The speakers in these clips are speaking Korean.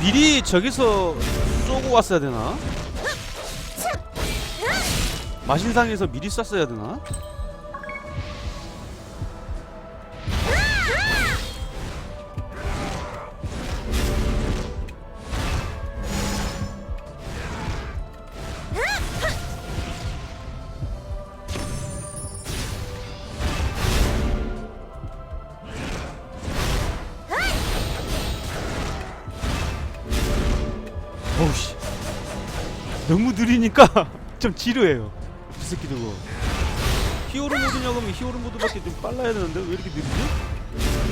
미리 저기서 쏘고 왔어야 되나? 마신상에서 미리 쐈어야 되나? 느리니까 좀 지루해요 이 새끼들 뭐 히어로 모드냐고 하면 히어로 모드밖에 좀 빨라야 되는데 왜 이렇게 느리지?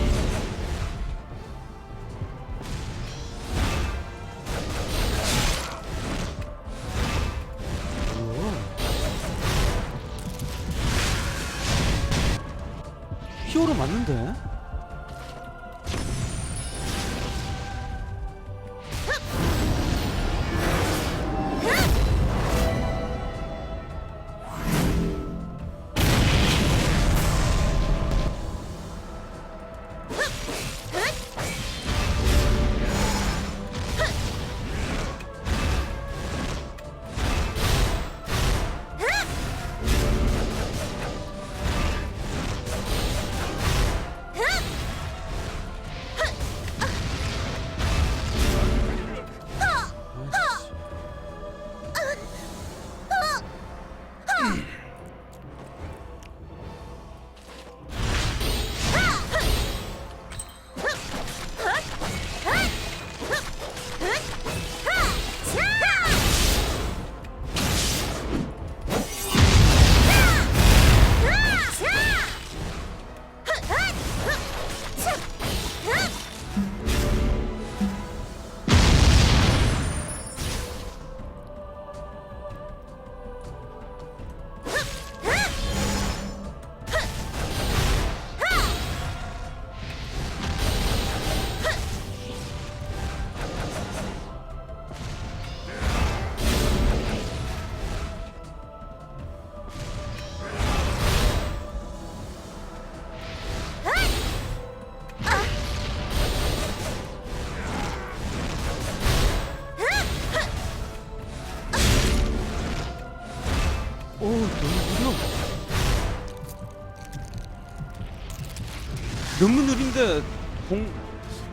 너무 느린데 공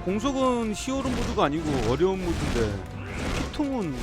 공속은 히어로 모드가 아니고 어려운 모드인데 피통은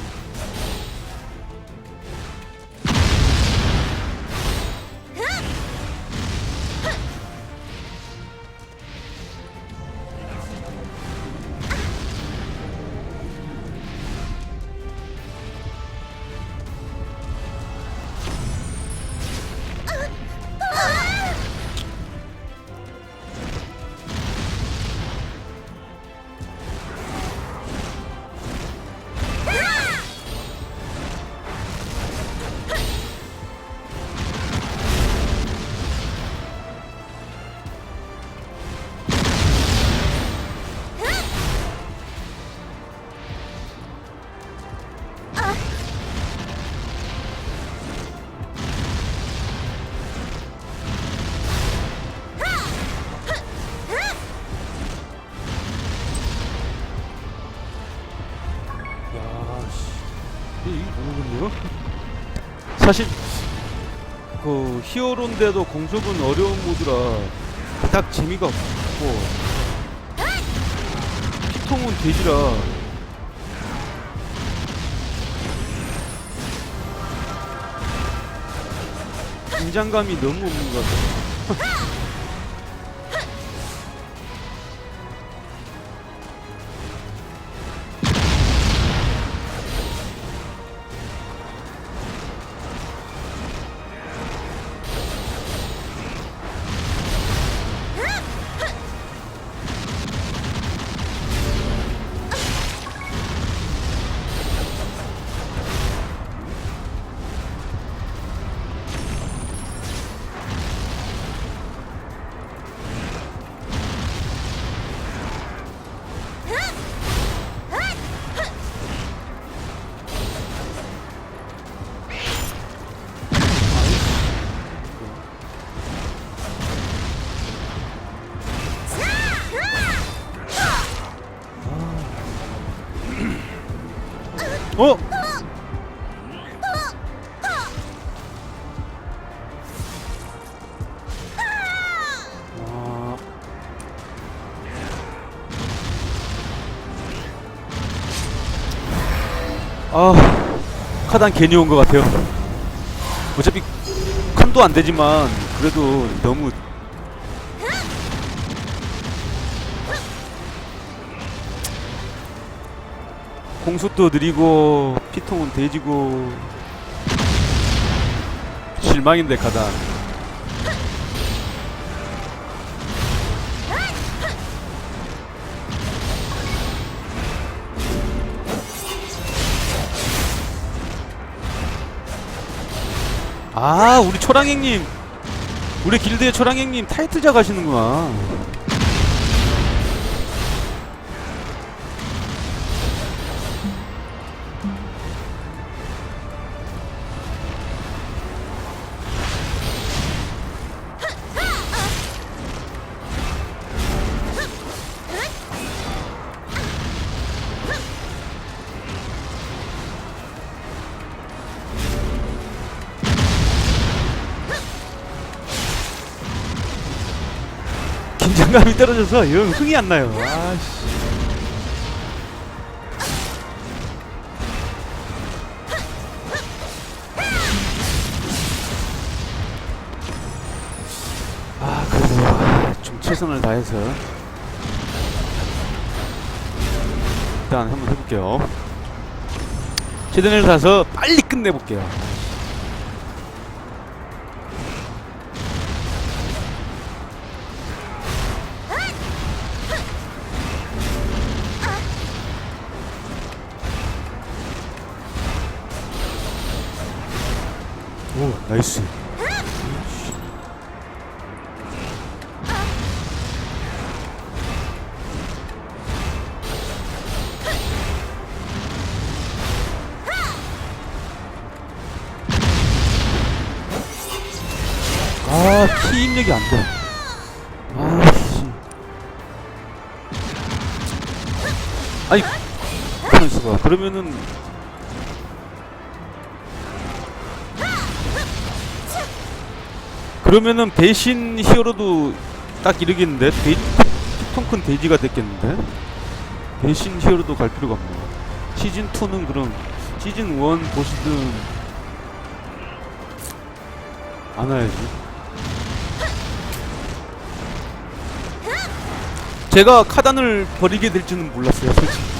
사실 그 히어로인데도 공속은 어려운 모드라 그닥 재미가 없고 피통은 돼지라 긴장감이 너무 없는 것 같아 어? 카단 괜히 온 것 같아요. 어차피 칸도 안 되지만 그래도 너무 공속도 느리고 피통은 돼지고 실망인데 카단. 아 우리 초랑행님. 우리 길드의 초랑행님 타이틀작 하시는구나 긴장감이 떨어져서 영 흥이 안 나요. 아씨. 아 그래도 좀 최선을 다해서 일단 한번 해볼게요. 최선을 다해서 빨리 끝내볼게요 오 나이스 아, 피 입력이 안 돼. 아, 씨. 아니, 가만 있어봐. 그러면은. 그러면은 배신 히어로도 딱 이르겠는데? 돼, 피통 큰 돼지가 됐겠는데? 배신 히어로도 갈 필요가 없네. 시즌 2는 그럼, 시즌 1 보시든, 안 와야지. 제가 카단을 버리게 될 줄은 몰랐어요, 솔직히.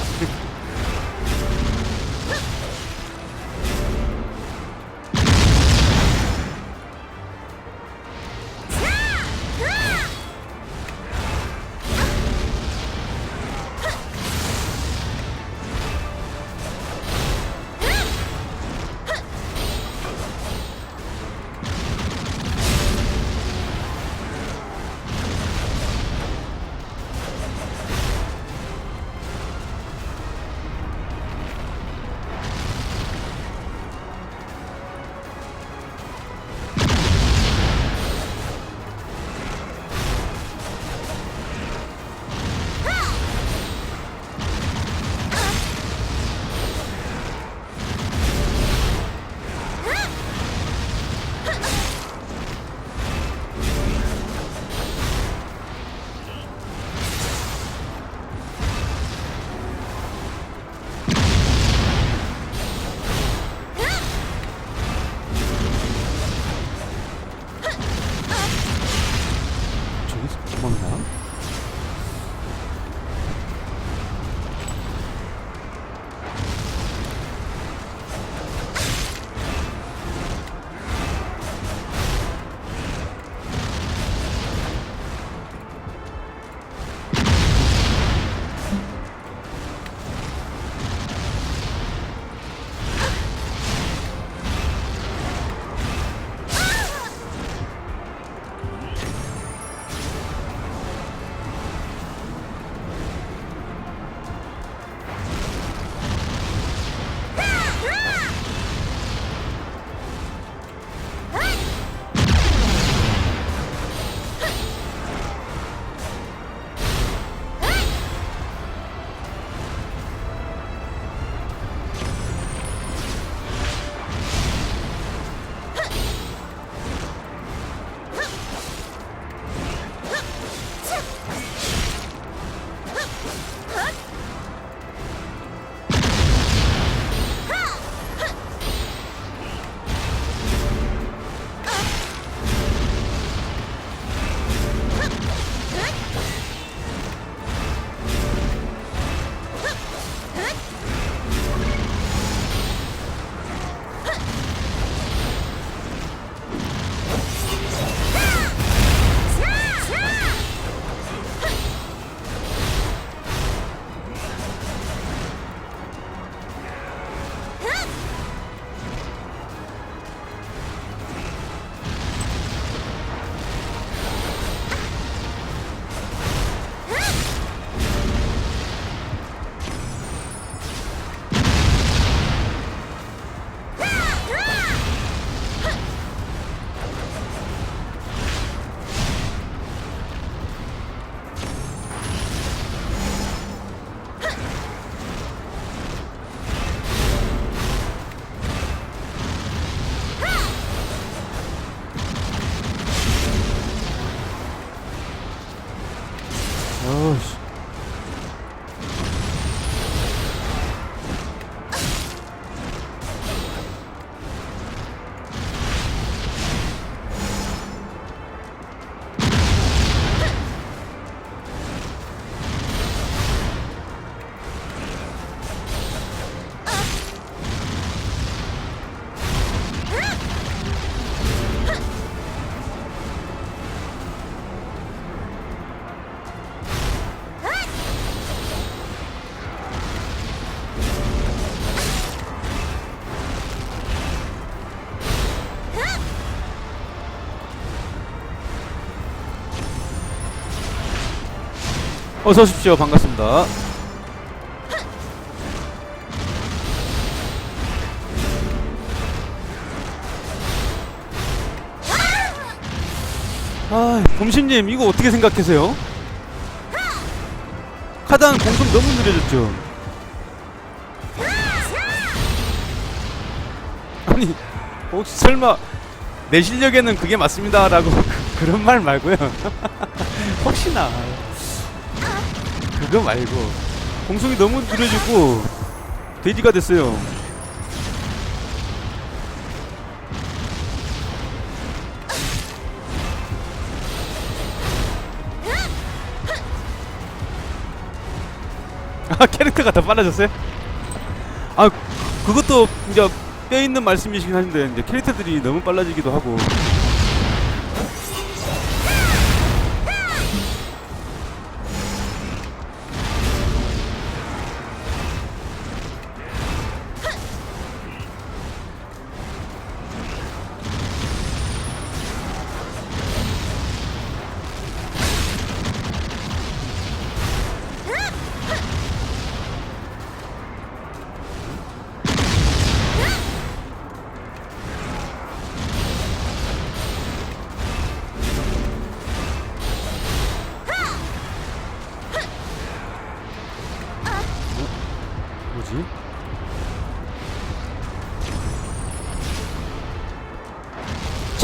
아씨. 어서 오십시오. 반갑습니다. 아, 곰신님 이거 어떻게 생각하세요? 카단 공속 너무 느려졌죠. 아니 혹시 설마 내 실력에는 그게 맞습니다라고 그런 말 말고요. 혹시나 그거 말고 공속이 너무 느려지고 돼지가 됐어요. 아 캐릭터가 더 빨라졌어요? 아 그것도 이제 뼈 있는 말씀이시긴 한데 이제 캐릭터들이 너무 빨라지기도 하고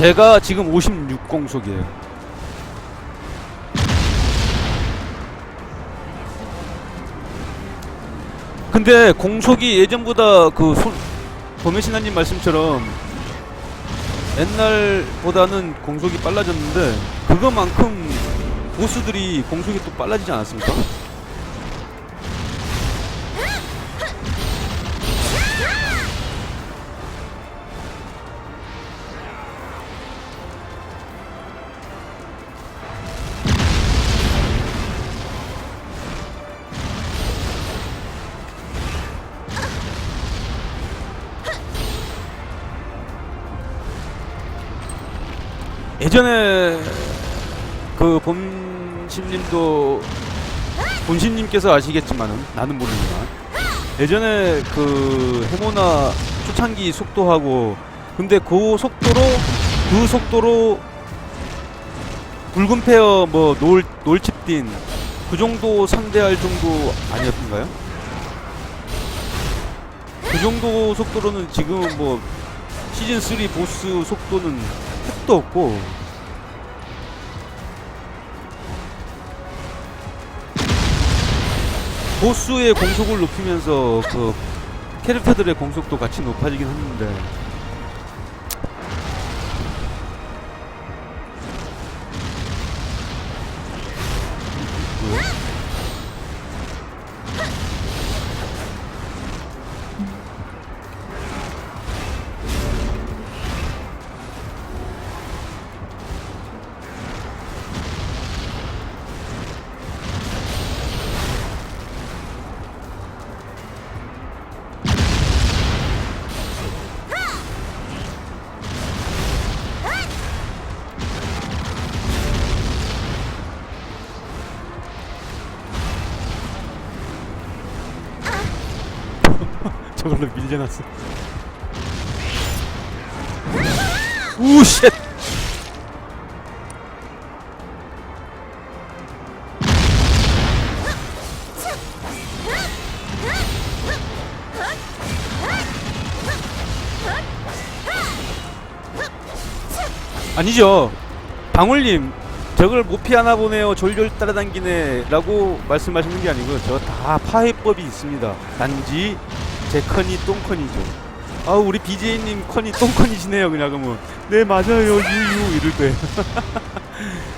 제가 지금 56 공속이에요. 근데 공속이 예전보다 그 손, 범해신하님 말씀처럼 옛날보다는 공속이 빨라졌는데 그거만큼 보스들이 공속이 또 빨라지지 않았습니까? 예전에 그 봄신님도 본신님께서 아시겠지만은 나는 모르지만 예전에 그 해모나 초창기 속도하고 근데 그 속도로 그 속도로 붉은 페어 뭐 놀 놀칩딘 그 정도 상대할 정도 아니었던가요? 그 정도 속도로는 지금 뭐 시즌 3 보스 속도는 택도 없고 보스의 공속을 높이면서 그 캐릭터들의 공속도 같이 높아지긴 했는데 저걸로 밀려났어. 우 쉣. 아니죠. 방울님, 저걸 못 피하나 보네요. 졸졸 따라당기네.라고 말씀하시는 게 아니고요. 저 다 파해법이 있습니다. 단지 제 컨이 똥컨이죠. 아 우리 BJ님 컨이 똥컨이시네요. 그냥 그러면 네 맞아요 유유 이럴 거예요.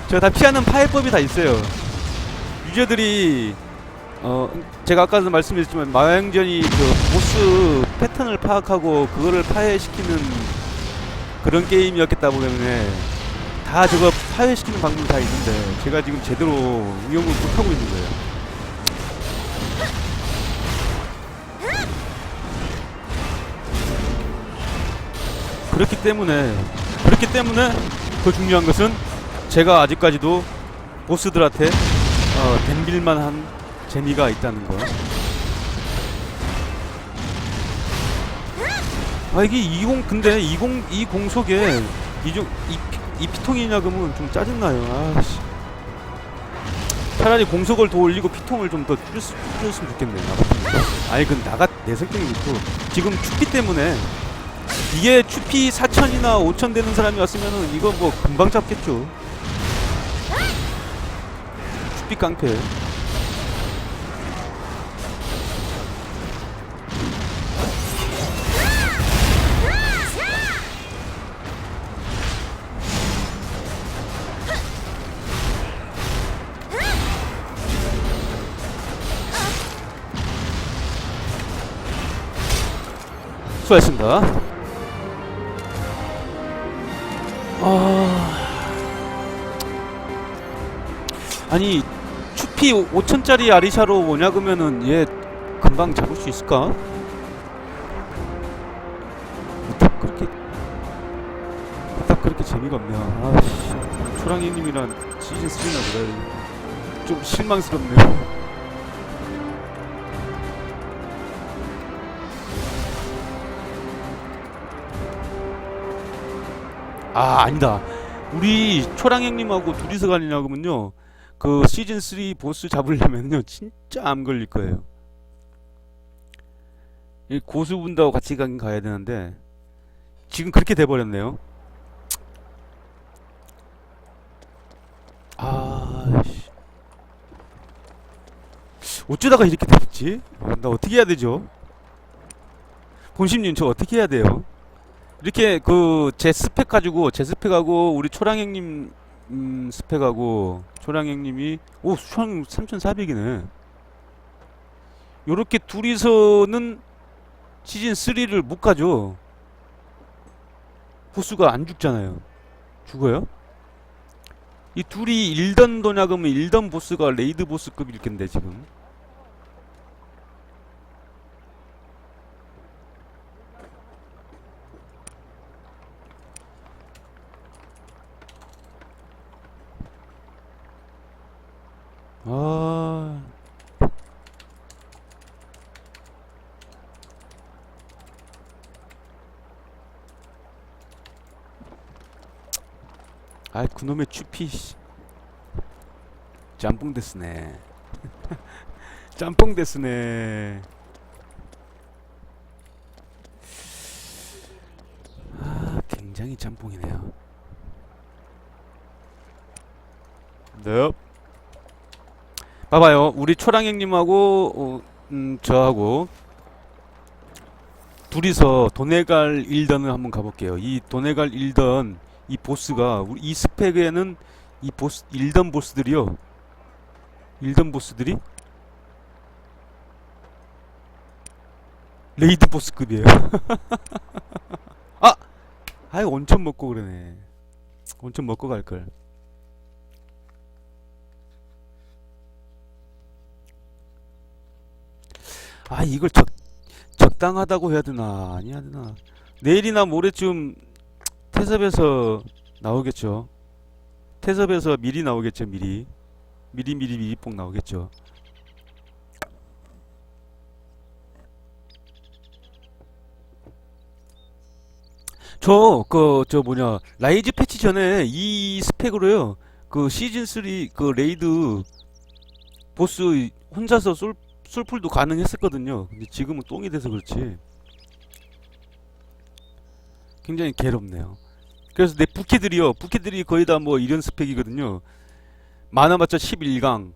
저 다 피하는 파해법이 다 있어요. 유저들이 어 제가 아까도 말씀드렸지만 마양전이 그 보스 패턴을 파악하고 그거를 파해시키는 그런 게임이었겠다 보면은 다 저거 파괴시키는 방법이 다 있는데 제가 지금 제대로 응용을 못하고 있는 거예요. 그렇기 때문에 그렇기 때문에 더 중요한 것은 제가 아직까지도 보스들한테 어, 댐빌만한 재미가 있다는 거. 아 이게 20 근데 20이 공속에 이종 이, 피- 이 피통이냐 그러면 좀 짜증나요. 아씨. 차라리 공속을 더 올리고 피통을 좀 더 줄였으면 좋겠네. 나 같은 경우. 아니 그 나가 내 성격이 또 지금 추피 때문에 이게 추피 4천이나 5천 되는 사람이 왔으면은 이거 뭐 금방 잡겠죠. 추피 깡패. 수고하셨습니다. 아... 아니 추피 5천짜리 아리샤로 뭐냐 그러면은 얘 금방 잡을 수 있을까? 딱 그렇게 딱 그렇게 재미가 없네요. 아씨 초랑이님이란 시즌 3나 보다 좀 실망스럽네요. 아 아니다 우리 초랑 형님하고 둘이서 가느냐 그러면요 그 시즌 3 보스 잡으려면요 진짜 암 걸릴 거예요 이 고수분하고 같이 가긴 가야 되는데 지금 그렇게 돼버렸네요 아씨 어쩌다가 이렇게 됐지? 아, 나 어떻게 해야 되죠? 본심님 저 어떻게 해야 돼요? 이렇게 그 제 스펙 가지고 제 스펙하고 우리 초랑 형님 음, 스펙하고 초랑 형님이 오 초랑 3,400이네. 요렇게 둘이서는 시즌 3를 못 가죠. 보스가 안 죽잖아요. 죽어요? 이 둘이 일던 도냐 그러면 일던 보스가 레이드 보스급 일 텐데 지금. 그놈의 추피 씨. 짬뽕 데스네. 짬뽕 데스네. 아 굉장히 짬뽕이네요. 네 봐봐요. 우리 초랑 형님하고 어, 음, 저하고 둘이서 도네갈 일던을 한번 가볼게요. 이 도네갈 일던 이 보스가 우리 이 스펙에는 이 보스 일던 보스들이요. 일던 보스들이 레이드 보스급이에요. 아! 아이 온천 먹고 그러네. 온천 먹고 갈 걸. 아 이걸 적 적당하다고 해야 되나 아니야 되나. 내일이나 모레쯤 태섭에서 나오겠죠 태섭에서 미리 나오겠죠 미리 미리 미리 미리 뽕 나오겠죠 저 그 저 뭐냐 라이즈 패치 전에 이 스펙으로요 그 시즌 3 그 레이드 보스 혼자서 쏠 솔풀도 가능했었거든요. 근데 지금은 똥이 돼서 그렇지. 굉장히 괴롭네요. 그래서 내 부캐들이요. 부캐들이 거의 다 뭐 이런 스펙이거든요. 많아봤자 11강,